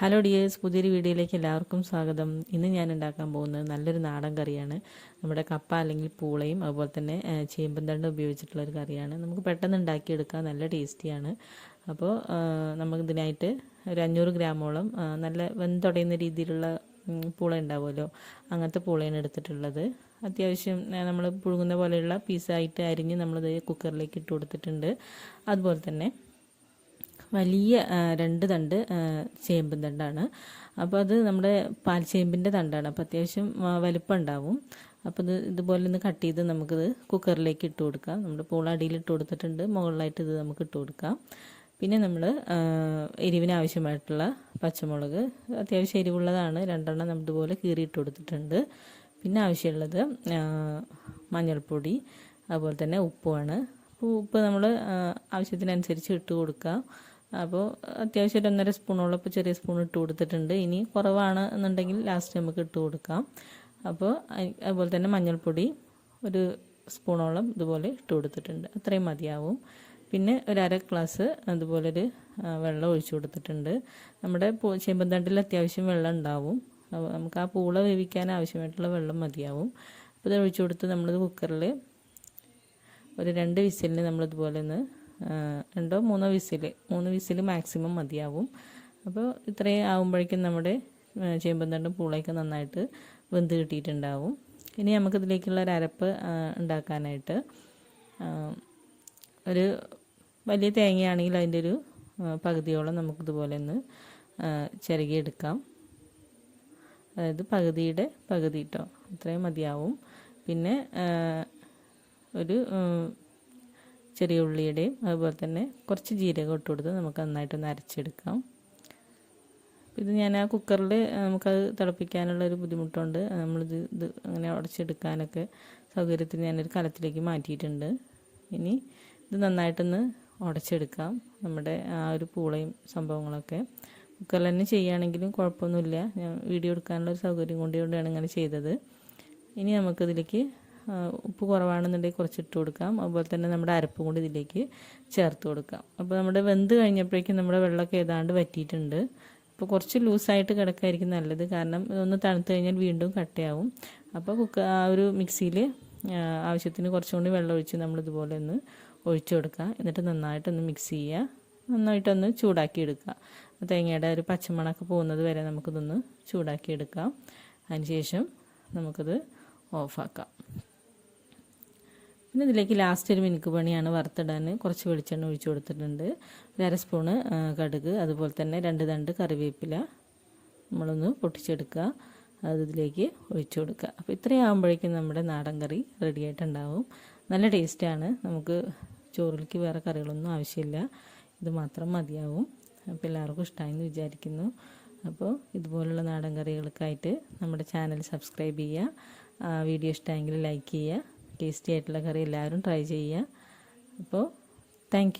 Hello dears പുതിയൊരു വീഡിയോയിലേക്ക് എല്ലാവർക്കും സ്വാഗതം. ഇന്ന് ഞാൻ ഉണ്ടാക്കാൻ പോകുന്നത് നല്ലൊരു നാടൻ കറിയാണ്. നമ്മുടെ കപ്പ അല്ലെങ്കിൽ പൂളയും അതുപോലെ തന്നെ ചേമ്പും തണ്ട് ഉപയോഗിച്ചിട്ടുള്ള ഒരു കറിയാണ്. നമുക്ക് പെട്ടെന്ന് ഉണ്ടാക്കിയെടുക്കാം നല്ല ടേസ്റ്റിയാണ്. അപ്പോൾ നമുക്കിതിനായിട്ട് ഒരു അഞ്ഞൂറ് ഗ്രാമോളം നല്ല വെന്തുടയുന്ന രീതിയിലുള്ള പൂള ഉണ്ടാവുമല്ലോ. അങ്ങനത്തെ പൂളയാണ് എടുത്തിട്ടുള്ളത്. അത്യാവശ്യം നമ്മൾ പുഴുങ്ങുന്ന പോലെയുള്ള പീസായിട്ട് അരിഞ്ഞ് നമ്മളിത് കുക്കറിലേക്ക് ഇട്ട് കൊടുത്തിട്ടുണ്ട്. അതുപോലെ തന്നെ വലിയ രണ്ട് തണ്ട് ചേമ്പ് തണ്ടാണ്. അപ്പോൾ അത് നമ്മുടെ പാൽ ചേമ്പിന്റെ തണ്ടാണ്. അപ്പോൾ അത്യാവശ്യം വലുപ്പം ഉണ്ടാവും അപ്പോൾ ഇത് ഇതുപോലെ ഒന്ന് കട്ട് ചെയ്ത് നമുക്കിത് കുക്കറിലേക്ക് ഇട്ട് കൊടുക്കാം. നമ്മുടെ പൂള അടിയിൽ ഇട്ട് കൊടുത്തിട്ടുണ്ട്. മുകളിലായിട്ട് ഇത് നമുക്ക് ഇട്ട് കൊടുക്കാം. പിന്നെ നമ്മൾ എരിവിന് ആവശ്യമായിട്ടുള്ള പച്ചമുളക്. അത്യാവശ്യം എരിവുള്ളതാണ്. രണ്ടെണ്ണം നമ്മൾ ഇതുപോലെ കീറിയിട്ട് കൊടുത്തിട്ടുണ്ട്. പിന്നെ ആവശ്യമുള്ളത് മഞ്ഞൾപ്പൊടി അതുപോലെ തന്നെ ഉപ്പുമാണ് ഉപ്പ് നമ്മൾ ആവശ്യത്തിനനുസരിച്ച് ഇട്ട് കൊടുക്കുക അപ്പോൾ അത്യാവശ്യം ഒരു ഒന്നര സ്പൂണോളം ഇപ്പോൾ ചെറിയ സ്പൂൺ ഇട്ട് കൊടുത്തിട്ടുണ്ട്. ഇനി കുറവാണ് എന്നുണ്ടെങ്കിൽ ലാസ്റ്റ് നമുക്ക് ഇട്ട് കൊടുക്കാം. അപ്പോൾ അതുപോലെ തന്നെ മഞ്ഞൾപ്പൊടി ഒരു സ്പൂണോളം ഇതുപോലെ ഇട്ട് കൊടുത്തിട്ടുണ്ട്. അത്രയും മതിയാവും. പിന്നെ ഒരു അര ഗ്ലാസ് അതുപോലൊരു വെള്ളം ഒഴിച്ചു കൊടുത്തിട്ടുണ്ട്. നമ്മുടെ പൂ ചെമ്പന്തണ്ടിൽ അത്യാവശ്യം വെള്ളം ഉണ്ടാവും. നമുക്ക് ആ പൂള വേവിക്കാൻ ആവശ്യമായിട്ടുള്ള വെള്ളം മതിയാവും. അപ്പോൾ ഇത് ഒഴിച്ചു കൊടുത്ത് നമ്മളിത് കുക്കറിൽ ഒരു രണ്ട് വിസിലിന് നമ്മളിതുപോലെ ഒന്ന് ആ, മൂന്ന് വിസിൽ മൂന്ന് വിസിൽ മാക്സിമം മതിയാവും. അപ്പോൾ ഇത്രയും ആകുമ്പോഴേക്കും നമ്മുടെ ചേമ്പും തണ്ടും പൂളയൊക്കെ നന്നായിട്ട് വെന്ത് കിട്ടിയിട്ടുണ്ടാവും. ഇനി നമുക്കിതിലേക്കുള്ള ഒരു അരപ്പ് ഉണ്ടാക്കാനായിട്ട് ഒരു വലിയ തേങ്ങയാണെങ്കിൽ അതിന്റെ ഒരു പകുതിയോളം നമുക്കിതുപോലെ ഒന്ന് ചിരകിയെടുക്കാം. അതായത് പകുതിയുടെ പകുതി കേട്ടോ അത്രയും മതിയാവും. പിന്നെ ഒരു ചെറിയ ഉള്ളിയുടെയും അതുപോലെ തന്നെ കുറച്ച് ജീരകം ഇട്ട് കൊടുത്ത് നമുക്ക് നന്നായിട്ടൊന്ന് അരച്ചെടുക്കാം. ഇത് ഞാൻ ആ കുക്കറിൽ നമുക്കത് തിളപ്പിക്കാനുള്ള ഒരു ബുദ്ധിമുട്ടുണ്ട്. നമ്മളിത് ഇത് അങ്ങനെ ഉടച്ചെടുക്കാനൊക്കെ സൗകര്യത്തിന് ഞാനൊരു കലത്തിലേക്ക് മാറ്റിയിട്ടുണ്ട്. ഇനി ഇത് നന്നായിട്ടൊന്ന് ഉടച്ചെടുക്കാം നമ്മുടെ ആ ഒരു പൂളയും സംഭവങ്ങളൊക്കെ. കുക്കറിൽ തന്നെ ചെയ്യുകയാണെങ്കിലും കുഴപ്പമൊന്നുമില്ല. ഞാൻ വീഡിയോ എടുക്കാനുള്ള ഒരു സൗകര്യം കൊണ്ടുകൊണ്ടാണ് ഇങ്ങനെ ചെയ്തത്. ഇനി നമുക്കിതിലേക്ക് ഉപ്പ് കുറവാണെന്നുണ്ടെങ്കിൽ കുറച്ച് ഇട്ട് കൊടുക്കാം. അതുപോലെ തന്നെ നമ്മുടെ അരപ്പും കൂടി ഇതിലേക്ക് ചേർത്ത് കൊടുക്കാം. അപ്പോൾ നമ്മുടെ വെന്ത് കഴിഞ്ഞപ്പോഴേക്കും നമ്മുടെ വെള്ളമൊക്കെ ഏതാണ്ട് വറ്റിയിട്ടുണ്ട്. അപ്പോൾ കുറച്ച് ലൂസായിട്ട് കിടക്കായിരിക്കും നല്ലത്. കാരണം ഒന്ന് തണുത്ത് കഴിഞ്ഞാൽ വീണ്ടും കട്ടയാവും. അപ്പോൾ കുക്ക ആ ഒരു മിക്സിയിൽ ആവശ്യത്തിന് കുറച്ചും കൂടി വെള്ളം ഒഴിച്ച് നമ്മളിതുപോലെ ഒന്ന് ഒഴിച്ചു കൊടുക്കുക. എന്നിട്ട് നന്നായിട്ടൊന്ന് മിക്സ് ചെയ്യുക. നന്നായിട്ടൊന്ന് ചൂടാക്കി എടുക്കുക. തേങ്ങയുടെ ഒരു പച്ചമണക്ക് പോകുന്നത് വരെ നമുക്കിതൊന്ന് ചൂടാക്കി എടുക്കാം. അതിനുശേഷം നമുക്കത് ഓഫാക്കാം. പിന്നെ ഇതിലേക്ക് ലാസ്റ്റ് ഒരു മിനുക്ക് പണിയാണ് വറുത്തിടാൻ. കുറച്ച് വെളിച്ചെണ്ണ ഒഴിച്ചു കൊടുത്തിട്ടുണ്ട്. ഒരു അര സ്പൂണ് കടുക് അതുപോലെ തന്നെ രണ്ട് തണ്ട് കറിവേപ്പില നമ്മളൊന്ന് പൊട്ടിച്ചെടുക്കുക. അത് ഇതിലേക്ക് ഒഴിച്ചു കൊടുക്കുക. അപ്പോൾ ഇത്രയും ആകുമ്പോഴേക്കും നമ്മുടെ നാടൻ കറി റെഡി ആയിട്ടുണ്ടാവും. നല്ല ടേസ്റ്റാണ് നമുക്ക് ചോറിലേക്ക് വേറെ കറികളൊന്നും ആവശ്യമില്ല. ഇത് മാത്രം മതിയാവും. അപ്പോൾ എല്ലാവർക്കും ഇഷ്ടമായെന്ന് വിചാരിക്കുന്നു. അപ്പോൾ ഇതുപോലുള്ള നാടൻ കറികൾക്കായിട്ട് നമ്മുടെ ചാനൽ സബ്സ്ക്രൈബ് ചെയ്യുക. വീഡിയോ ഇഷ്ടമായെങ്കിൽ ലൈക്ക് ചെയ്യുക. ടേസ്റ്റി ആയിട്ടുള്ള കറി എല്ലാവരും ട്രൈ ചെയ്യുക. അപ്പോൾ താങ്ക്